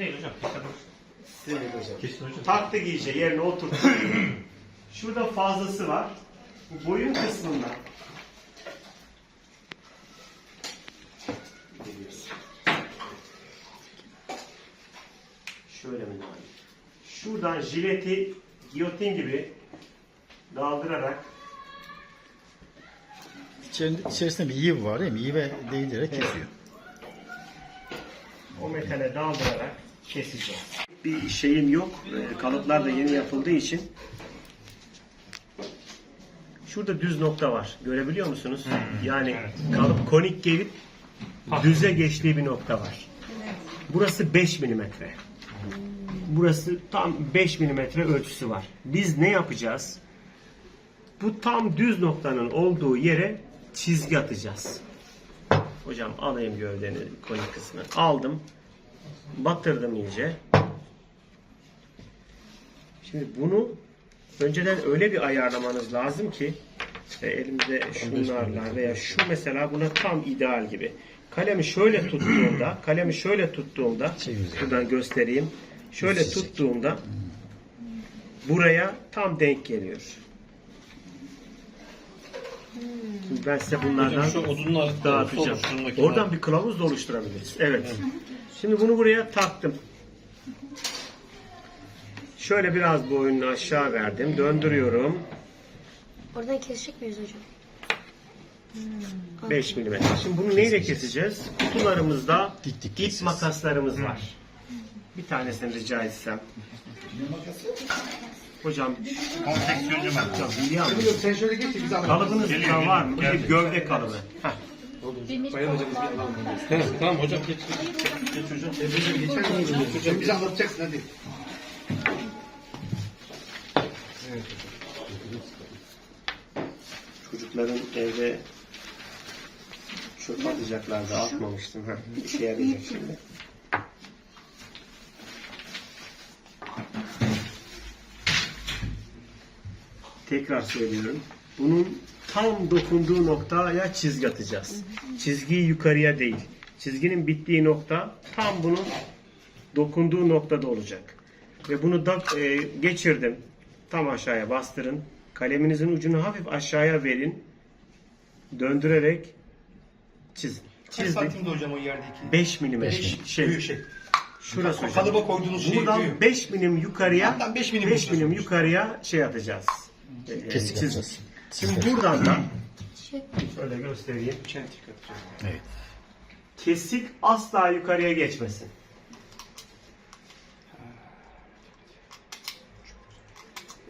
değil hocam. Kesin hocam. Kesin hocam. Taktık iyice yerine oturttuk. Şurada fazlası var. Bu boyun kısmında. Şöyle mi? Şuradan jileti giyotin gibi daldırarak İçerisinde, içerisinde bir yiv var değil mi? Yive değdirerek kesiyor. o metale daldırarak keseceğiz. Bir şeyim yok. Ee, Kalıplar da yeni yapıldığı için. Şurada düz nokta var. Görebiliyor musunuz? yani kalıp konik gelip düze geçtiği bir nokta var. Burası 5 milimetre. Burası tam 5 milimetre ölçüsü var. Biz ne yapacağız? Bu tam düz noktanın olduğu yere çizgi atacağız. Hocam alayım gövdeni konik kısmını. Aldım. Batırdım iyice. Şimdi bunu önceden öyle bir ayarlamanız lazım ki işte elimde şunlarla veya şu mesela buna tam ideal gibi. Kalemi şöyle tuttuğumda, kalemi şöyle tuttuğumda, şuradan göstereyim. Şöyle tuttuğumda buraya tam denk geliyor. Şimdi ben size bunlardan Hocam şu odunlar dağıtacağım. oluşturmak Oradan bir kılavuz da oluşturabiliriz. Evet. Şimdi bunu buraya taktım. Şöyle biraz boyunu aşağı verdim. Döndürüyorum. Oradan kesecek miyiz hocam? 5 mm. Şimdi bunu neyle keseceğiz? Kutularımızda Dik dik keseceğiz. makaslarımız var. Bir tanesini rica etsem. Hocam, Konfeksiyoncu ben. hocam biliyor musun? Yok sen şöyle geç de. Kalıbınız da var mı? Bir gövde kalıbı. Heh. Bayan hocamız bir alalım. Tamam hocam geç. Geç hocam. Sen bize anlatacaksın hadi. Çocukların evde çöp atacaklardı. Atmamıştım. Heh. İşe yarayacak şimdi. Tekrar söylüyorum. Bunun tam dokunduğu noktaya çizgi atacağız. Çizgiyi yukarıya değil. Çizginin bittiği nokta tam bunun dokunduğu noktada olacak. Ve bunu da e, geçirdim. Tam aşağıya bastırın. Kaleminizin ucunu hafif aşağıya verin. Döndürerek çizin. Kaç Çizdik. santimde hocam o yerdeki? 5 milimetre. Beş. Şey, Büyük şey. şurası hocam. kalıba koyduğunuz şey Buradan büyük. 5 milim yukarıya milim 5 milim yukarıya şey atacağız. Kesik. Şimdi buradan da şöyle göstereyim. Çentik atacağız. Evet. Kesik asla yukarıya geçmesin.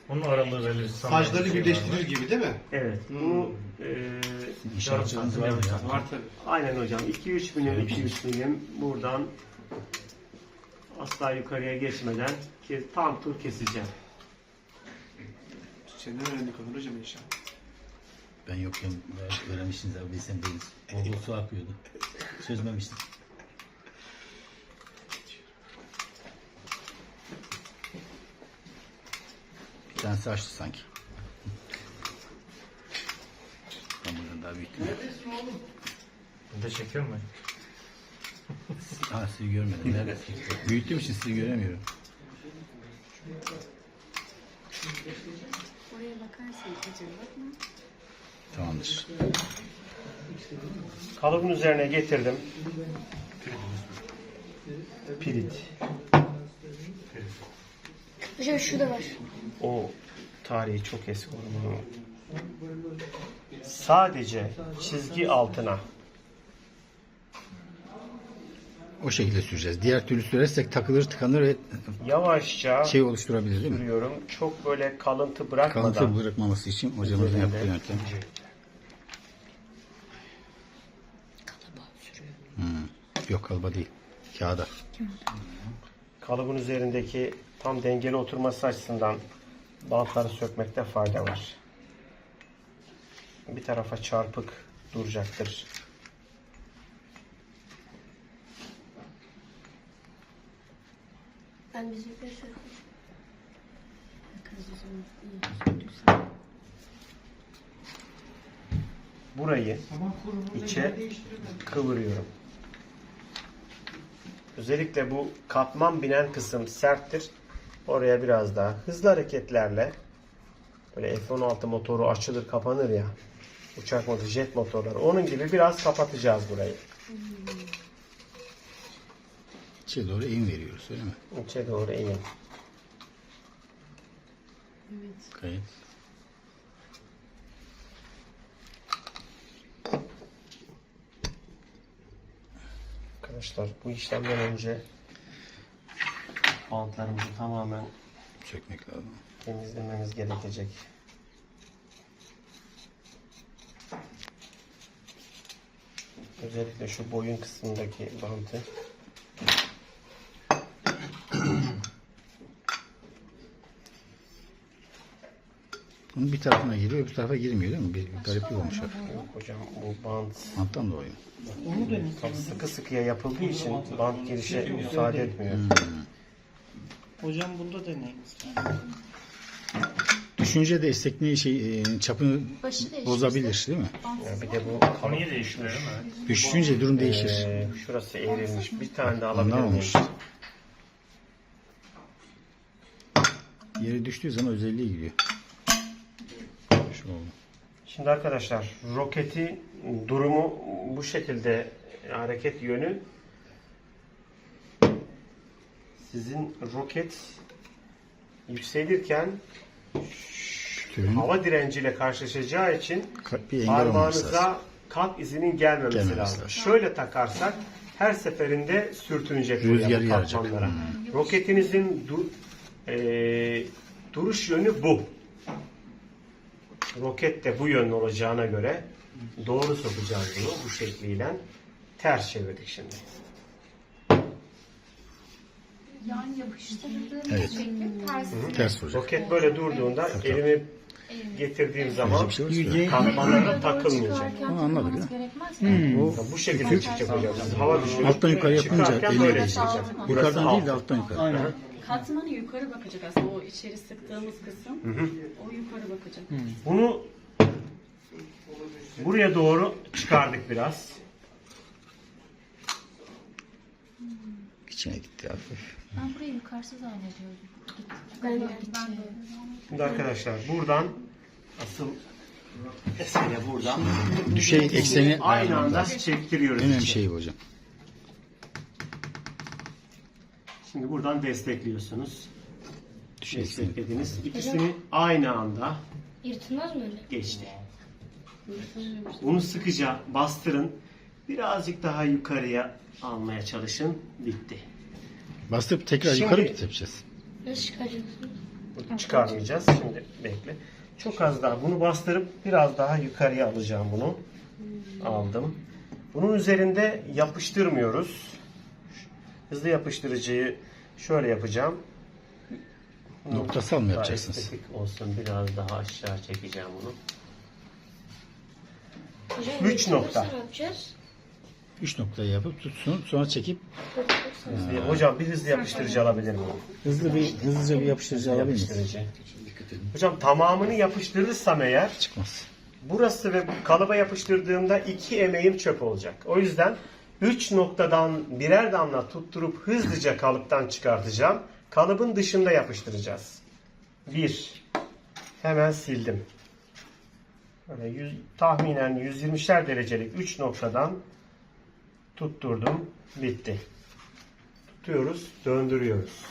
Onun aralığı belli. Saçları birleştirir gibi değil mi? Evet. Bu e, İnşaatçınız var mı ya? Var tabii. aynen hocam 2-3 milim 2-3 milim buradan asla yukarıya geçmeden ke- tam tur keseceğim. Senden öğrendik onu hocam inşallah. Ben yokken öğrenmişsiniz abi bilsem değiliz. Bol bol su akıyordu. Çözmemiştim. Bir tanesi açtı sanki. Ben buradan daha büyüttüm. Bir de çekiyor mu? Ha sizi görmedim. Nerede? Büyüttüğüm için sizi göremiyorum. oraya bakarsan hocam bakma. Tamamdır. Kalıbın üzerine getirdim. Pirit. Hocam şu da var. O tarihi çok eski onu. Sadece çizgi altına O şekilde süreceğiz. Diğer türlü sürersek takılır tıkanır ve yavaşça şey oluşturabilir değil mi? sürüyorum. Çok böyle kalıntı bırakmadan. Kalıntı bırakmaması için hocamızın yaptığı yöntem. Hmm. Yok kalıba değil. Kağıda. Kalıbın üzerindeki tam dengeli oturması açısından bantları sökmekte fayda var. Bir tarafa çarpık duracaktır. Ben bizi göster. Burayı içe kıvırıyorum. Özellikle bu katman binen kısım serttir. Oraya biraz daha hızlı hareketlerle böyle F-16 motoru açılır kapanır ya. Uçak motoru, jet motorları. Onun gibi biraz kapatacağız burayı. İçe doğru eğim veriyoruz öyle mi? İçe doğru eğin. Gayet. Arkadaşlar bu işlemden önce bantlarımızı tamamen Sökmek lazım. temizlememiz gerekecek. Özellikle şu boyun kısmındaki bantı. Bunun bir tarafına giriyor, bir tarafa girmiyor değil mi? Bir, bir gariplik olmuş. hafif. Yok hocam bu bant Anttan dolayı. tam sıkı sıkıya yapıldığı için bant girişe müsaade etmiyor. Hocam bunda deneyin. Düşünce de esnekliği şey, e, çapını Başı bozabilir değil mi? Ya bir de bu Konuyu değiştiriyor değil mi? Düşünce durum değişir. Ee, şurası eğrilmiş. Bir tane daha alabilir Ondan miyim? olmuş. Yere düştüğü zaman özelliği gidiyor. Oldu. Şimdi arkadaşlar roketi durumu bu şekilde hareket yönü sizin roket yükselirken Tüyün hava direnciyle karşılaşacağı için bir parmağınıza kalp izinin gelmemesi, Gelmemesi lazım. lazım. Şöyle takarsak her seferinde sürtünecek Rüzgar katmanlara. Hmm. Roketinizin du- eee, duruş yönü bu. Roket de bu yönlü olacağına göre doğru sokacağız bunu bu şekliyle. Ters çevirdik şimdi. Yani yapıştırdığım Evet. şekli ters. Ters vuracak. Roket böyle durduğunda elimi getirdiğim zaman Bir şey var. katmanlara takılmayacak. Onu anladık ya. Gerekmez mi? O Bu şekilde çıkacak hocam. Hava düşürüp alttan yukarı yapınca çıkarken eline böyle değecek. çıkacak. Burası Yukarıdan değil de alttan yukarı. Katmanı yukarı bakacak aslında o içeri sıktığımız kısım. O yukarı bakacak. Bunu buraya doğru çıkardık biraz. İçine gitti hafif. Ben burayı yukarısı zannediyordum. Ben de Ben de Şimdi arkadaşlar buradan asıl mesele buradan. Düşey ekseni Aynı anda çektiriyoruz. Önemli şey bu hocam. Şimdi buradan destekliyorsunuz. Desteklediniz. İkisini aynı anda Yırtılmaz mı öyle? geçti. Bunu sıkıca bastırın. Birazcık daha yukarıya almaya çalışın. Bitti. Bastırıp tekrar Şimdi- yukarı mı yapacağız? Nasıl? Bunu çıkarmayacağız. Şimdi bekle. Çok az daha. Bunu bastırıp biraz daha yukarıya alacağım bunu. Aldım. Bunun üzerinde yapıştırmıyoruz. Hızlı yapıştırıcıyı şöyle yapacağım. Noktasal mı yapacaksınız? estetik olsun. Biraz daha aşağı çekeceğim bunu. Hocam, Üç nokta. Ne yapacağız? Üç noktayı yapıp tutsun sonra çekip Hızlı- Hocam bir hızlı yapıştırıcı alabilir miyim? hızlı bir hızlıca bir yapıştırıcı alabilir miyiz? Yapıştırıcı. Hocam tamamını yapıştırırsam eğer Çıkmaz. burası ve bu kalıba yapıştırdığımda iki emeğim çöp olacak. O yüzden 3 noktadan birer damla tutturup hızlıca kalıptan çıkartacağım. Kalıbın dışında yapıştıracağız. 1. Hemen sildim. Böyle yüz, tahminen 120'şer derecelik 3 noktadan tutturdum. Bitti. Tutuyoruz, döndürüyoruz.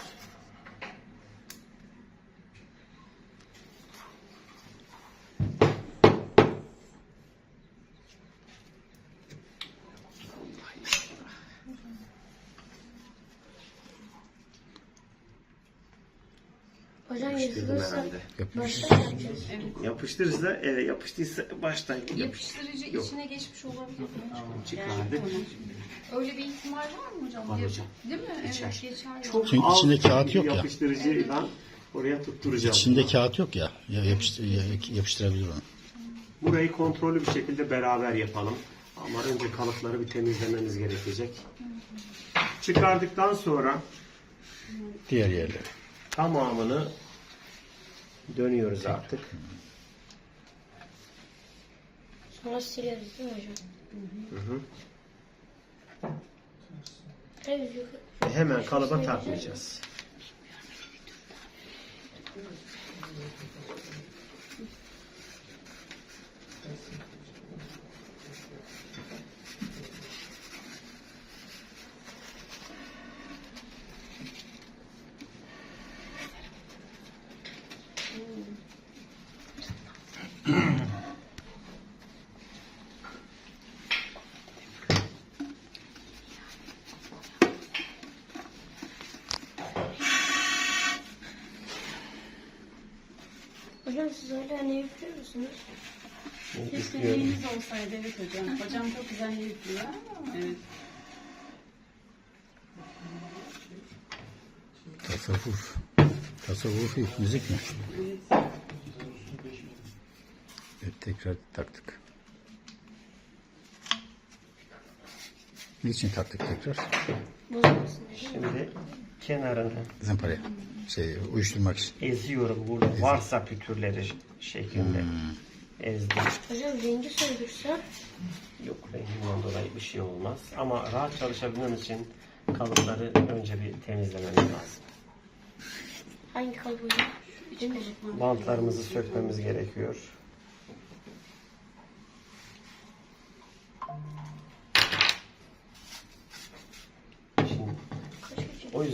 Hocam yırtılırsa Yapış. başta ne yapacağız? Yapıştırırsa, evet yapıştıysa baştan Yapıştırıcı içine geçmiş olabilir mi? çıkardık. Öyle bir ihtimal var mı hocam? Var hocam. Değil mi? Geçer. Evet geçer. Çok Çünkü içinde kağıt yok ya. Yapıştırıcıyla oraya tutturacağım. İçinde kağıt yok ya. ya yapıştır, ya- yapıştırabilir onu. Burayı kontrollü bir şekilde beraber yapalım. Ama önce kalıpları bir temizlememiz gerekecek. Çıkardıktan sonra Diğer yerlere. tamamını dönüyoruz artık. Sonra sileriz değil mi hocam? Tabii yukarı. Hemen kalıba takmayacağız. Hocam siz hala ne yapıyor musunuz? Keşke olsaydı evet hocam. Hocam çok güzel yüklüyor. Evet. Tasavvuf. Tasavvufi müzik mi? Evet, tekrar taktık. Niçin taktık tekrar? Bozulmasın. Şimdi kenarını Zımparaya. Şey, uyuşturmak için. eziyorum burada varsa pütürleri şeklinde Hmm. ezdim. Hocam rengi söndürse Yok renginden dolayı bir şey olmaz. Ama rahat çalışabilmem için kalıpları önce bir temizlememiz lazım. hangi mi? Bantlarımızı sökmemiz gerekiyor.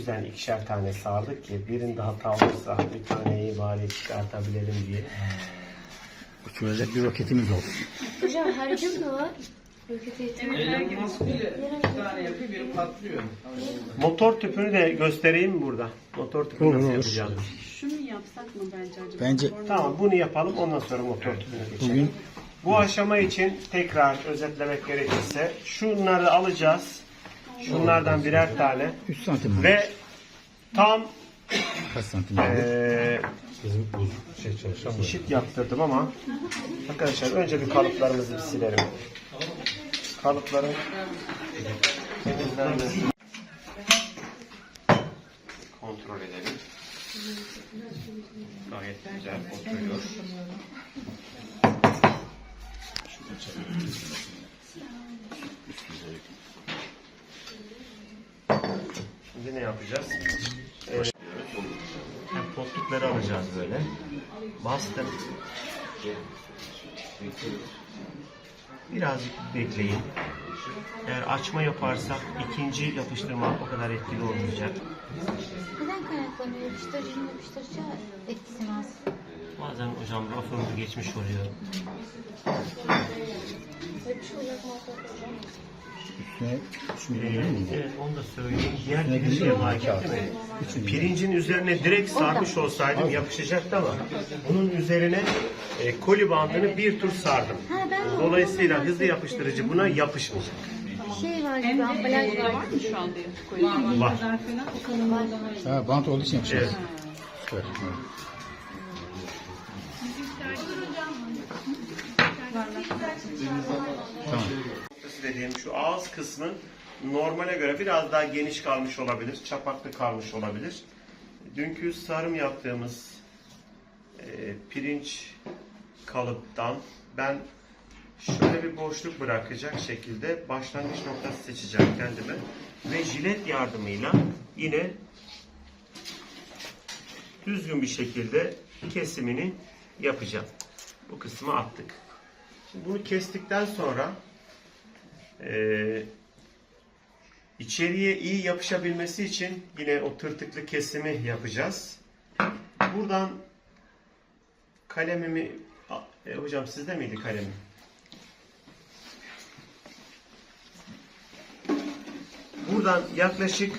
Yüzden ikişer tane sardık ki birinde hata olursa bir taneyi bari çıkartabilelim diye. Uçuracak bir roketimiz olsun. Hocam her gün mü var? Roket eğitimi. Motor tüpünü de göstereyim mi burada? Motor tüpünü Olur, nasıl olur. yapacağız? Şunu yapsak mı bence acaba? Bence Tamam bunu yapalım ondan sonra motor tüpüne geçelim. bugün Bu aşama için tekrar özetlemek gerekirse şunları alacağız. Şunlardan birer tane 3 santim ve tam Kaç santim eee Şey çalışamıyor. eşit yaptırdım ama arkadaşlar önce bir kalıplarımızı bir silelim. Kalıpların temizlenmesi kontrol edelim. Gayet güzel oturuyor. Şimdi ne yapacağız? Ee, yani koltukları alacağız böyle. Bastım. Birazcık bekleyin. Eğer açma yaparsak ikinci yapıştırma o kadar etkili olmayacak. Neden kaynaklanıyor? Yapıştırıcının yapıştırıcı etkisi az. Bazen hocam rafımız geçmiş oluyor. Mı hocam? Üstüne şunu Ee, evet onu da söyleyeyim. Diğer bir şey fark etti mi? Pirincin üzerine direkt sarmış olsaydım yapışacaktı ama bunun üzerine e, koli bandını bir tur sardım. Dolayısıyla hızlı yapıştırıcı buna yapışmayacak. şey var gibi ambalaj var. Var mı şu anda? Koyun Var. Ha, bant olduğu için yapacağız. Evet. Evet. Dediğim şu ağız kısmı normale göre biraz daha geniş kalmış olabilir, çapaklı kalmış olabilir. Dünkü sarım yaptığımız e, pirinç kalıptan ben şöyle bir boşluk bırakacak şekilde başlangıç noktası seçeceğim kendime ve jilet yardımıyla yine düzgün bir şekilde kesimini yapacağım. Bu kısmı attık. Şimdi bunu kestikten sonra ee, içeriye iyi yapışabilmesi için yine o tırtıklı kesimi yapacağız. Buradan kalemimi e, hocam sizde miydi kalemim? Buradan yaklaşık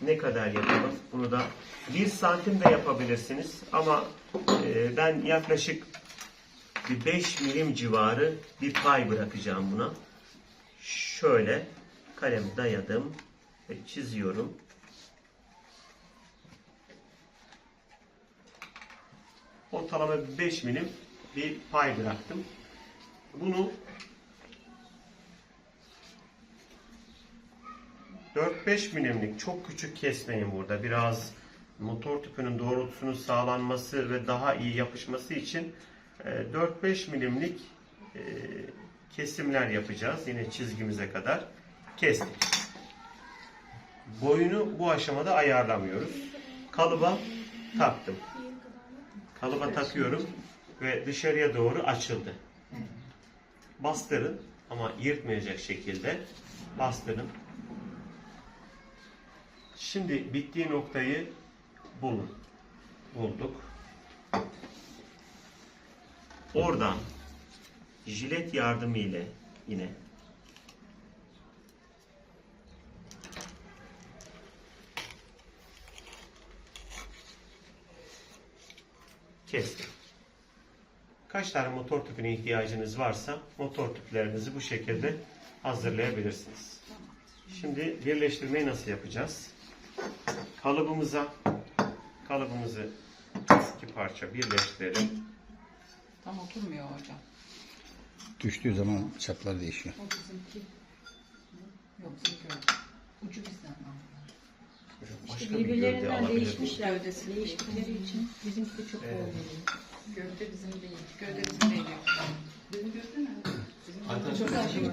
ne kadar yapalım? Bunu da bir santim de yapabilirsiniz ama e, ben yaklaşık bir 5 milim civarı bir pay bırakacağım buna. Şöyle kalem dayadım ve çiziyorum. Ortalama 5 milim bir pay bıraktım. Bunu 4-5 milimlik çok küçük kesmeyin burada. Biraz motor tüpünün doğrultusunun sağlanması ve daha iyi yapışması için 4-5 milimlik e, kesimler yapacağız. Yine çizgimize kadar kestik. boyunu bu aşamada ayarlamıyoruz. Kalıba taktım. Kalıba takıyorum ve dışarıya doğru açıldı. Bastırın ama yırtmayacak şekilde bastırın. Şimdi bittiği noktayı bulun. Bulduk. Oradan jilet yardımı ile yine kestim. Kaç tane motor tüpüne ihtiyacınız varsa motor tüplerinizi bu şekilde hazırlayabilirsiniz. Şimdi birleştirmeyi nasıl yapacağız? Kalıbımıza kalıbımızı iki parça birleştirelim. Tam oturmuyor hocam. Düştüğü zaman çaplar değişiyor. O bizimki. Yok bizimki öyle. Ucu bizden var. Başka İşte bir gövde birbirlerinden alabilir miyim? değişmişler. Değiştikleri için bizimki de çok Evet. oldu. Gövde bizim değil. Gövde bizim değil. Bizim gövde mi? Bizim çok aşırı.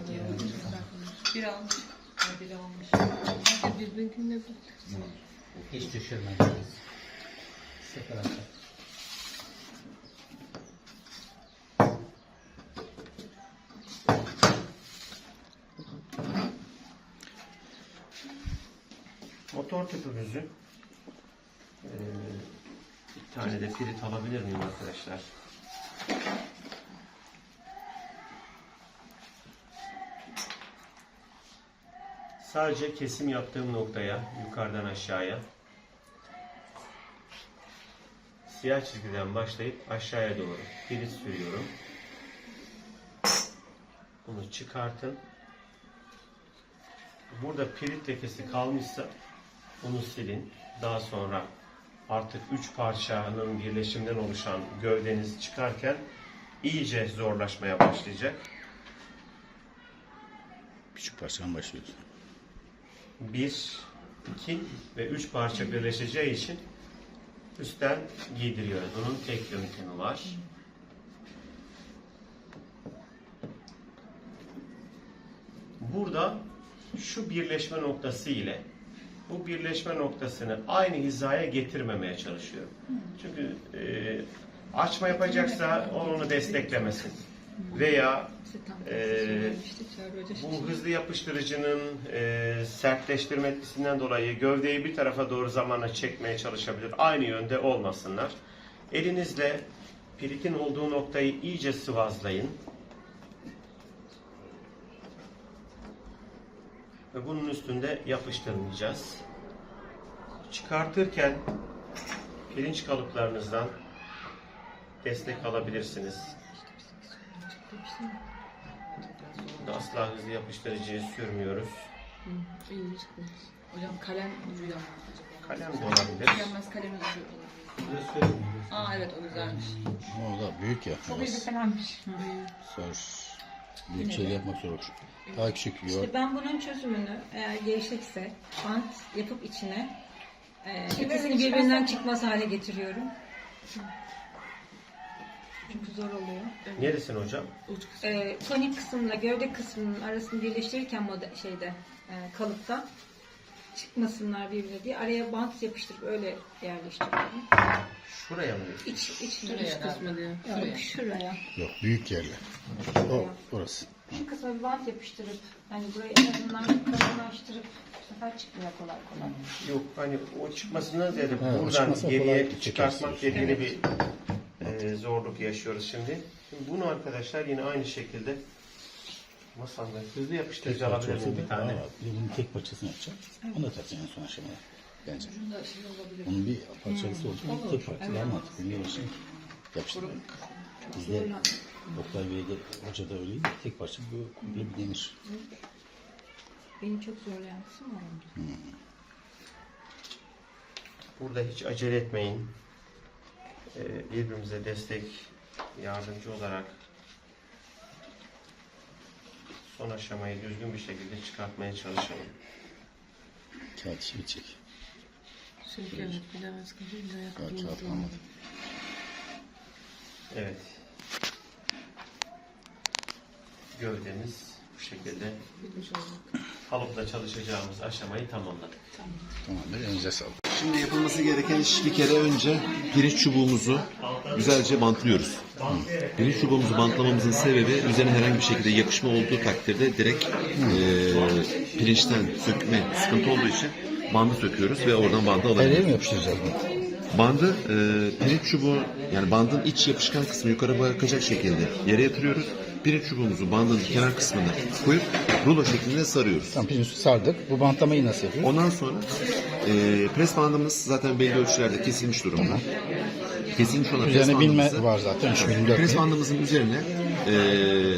Bir almış. Bir almış. Birbirine bak. Hiç düşürmediniz. Sıfır atar. Motor tüpümüzü eee, bir tane de pirit alabilir miyim arkadaşlar? Sadece kesim yaptığım noktaya, yukarıdan aşağıya siyah çizgiden başlayıp aşağıya doğru pirit sürüyorum. Bunu çıkartın. Burada pirit lekesi kalmışsa bunu silin. Daha sonra artık üç parçanın birleşiminden oluşan gövdeniz çıkarken iyice zorlaşmaya başlayacak. Küçük parçadan başlıyoruz. Bir, iki ve üç parça birleşeceği için üstten giydiriyoruz. Bunun tek yöntemi var. Burada şu birleşme noktası ile bu birleşme noktasını aynı hizaya getirmemeye çalışıyorum. Çünkü e, açma yapacaksa onu desteklemesin. Veya e, bu hızlı yapıştırıcının e, sertleştirme etkisinden dolayı gövdeyi bir tarafa doğru zamanla çekmeye çalışabilir. Aynı yönde olmasınlar. Elinizle piritin olduğu noktayı iyice sıvazlayın. Ve bunun üstünde yapıştırmayacağız. Çıkartırken pirinç kalıplarınızdan destek alabilirsiniz. Burada asla hızlı yapıştırıcıyı sürmüyoruz. Hocam kalem ucuyla? Kalem de olabilir. Tükenmez kalem ucu olabilir. Aa evet o güzelmiş. O da büyük ya. Çok iyi bir kalemmiş. Zor. Büyük şeyler yapmak zor olur. Daha küçük yoğurt. İşte ben bunun çözümünü eğer gevşekse bant yapıp içine e, ikisini birbirinden çıkmaz hale getiriyorum. Çünkü zor oluyor. Neresin hocam? E, tonik kısımla gövde kısmının arasını birleştirirken moda, şeyde e, kalıpta çıkmasınlar birbirine diye araya bant yapıştırıp öyle yerleştiriyorum. Şuraya mı? diyorsun? İç, iç, Şuraya kısmı diyor. Yok, şuraya. Yok büyük yerler. O orası. Şu kısma bir bant yapıştırıp hani burayı en azından kalınlaştırıp bu sefer çıkmıyor kolay kolay. Yok hani o çıkmasından ziyade Ha, o buradan çıkmasa geriye kolay çıkartmak çekersin. dediğini bir e, zorluk yaşıyoruz şimdi. Şimdi bunu arkadaşlar yine aynı şekilde masamda hızlı yapıştırıcı parça alabilir olsa miyim bir tane? bunun tek parçasını yapacağım. Onu da takacaksın en son aşamada. Bence. Bunda şey olabilir. Onun bir parçası olacak. Tek parça daha mantıklı. Niye olsun? Yapıştırmak. Bizde Oktay Bey'de hoca da öyleydi. Tek parça bu komple bir demir. Beni çok zorlayan kısım oldu. Burada hiç acele etmeyin. Ee, birbirimize destek, yardımcı olarak son aşamayı düzgün bir şekilde çıkartmaya çalışalım. Kağıt işi. Çünkü evet bilemez kadın da Daha kağıt kalmadı. Evet. Gövdemiz bu şekilde bitmiş olacak. kalıpla çalışacağımız aşamayı tamamladık. Tamamdır. Elinize sağlık. Şimdi yapılması gereken iş bir kere önce pirinç çubuğumuzu güzelce bantlıyoruz. Pirinç çubuğumuzu bantlamamızın sebebi üzerine herhangi bir şekilde yapışma olduğu takdirde direkt eee, pirinçten sökme sıkıntı olduğu için bandı söküyoruz ve oradan bandı alabiliyoruz. mi yapıştıracağız bunu? Bandı eee pirinç çubuğu yani bandın iç yapışkan kısmı yukarı bakacak şekilde yere yatırıyoruz. Pirinç çubuğumuzu bandın kenar kısmına koyup rulo şeklinde sarıyoruz. Tamam pirinci sardık. Bu bantlamayı nasıl yapıyoruz? Ondan sonra e, pres bandımız zaten belli ölçülerde kesilmiş durumda. Kesilmiş olan Üzerine bandımızı var zaten. 3 milim 4 pres bandımızın üzerine e,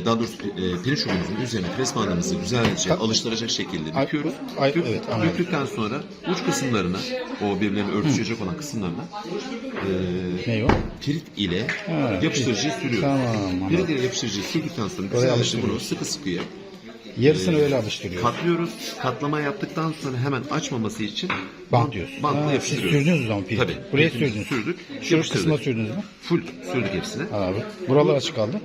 daha doğrusu e, pirinç çubuğumuzun üzerine pres bandımızı güzelce Ka- alıştıracak şekilde Ay- büküyoruz. ay- evet, anladım. Büktükten sonra uç kısımlarına o birbirlerine örtüşecek olan kısımlarına e, Ne o? pirit ile Ha, yapıştırıcıyı sürüyoruz. Tamam, anladım. Pirit ile yapıştırıcıyı sürdükten sonra güzelce bunu alıştırıyoruz. sıkı sıkıya Yarısını öyle alıştırıyor. Katlıyoruz. Katlama yaptıktan sonra hemen açmaması için Bantlıyoruz. Bantla Ha, yapıştırıyoruz. Siz sürdünüz o zaman piriti. Tabii. Buraya sürdünüz. Sürdük. Şu yapıştırdık. kısma sürdünüz mü? Full sürdük hepsine. Abi. Buralar açık kaldı.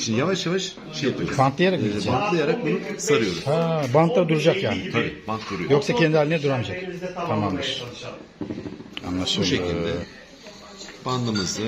Şimdi yavaş yavaş şey yapıyoruz. Bantlayarak mı Ee, gidecek? bantlayarak bunu sarıyoruz. Ha, bantlar duracak yani. Tabii bant duruyor. Yoksa kendi haline duramayacak. Tamamdır. Anlaşıldı. Bu şekilde bandımızı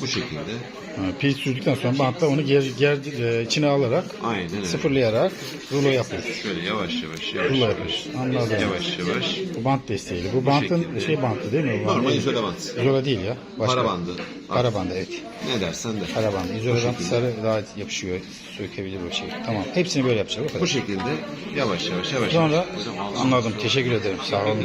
bu şekilde Ha, pil sürdükten sonra bantla onu ger, ger, e, içine alarak aynen öyle. sıfırlayarak rulo yapıyoruz. Şöyle yavaş yavaş yavaş Rulo yavaş yapıyoruz. Anladım. yavaş yavaş. Bu bant desteğiyle. Bu bantın şekilde. şey bantı değil mi? Bu Normal bant- izole bant. İzola değil ya. Başka. Para bandı. Para bandı evet. Ne dersen de. Para bandı. İzola bant sarı daha yapışıyor. Sökebilir o şey. Tamam. Hepsini böyle yapacağız. O kadar. Bu şekilde yavaş yavaş yavaş. Sonra yavaş. anladım. Teşekkür ederim. Sağ olun.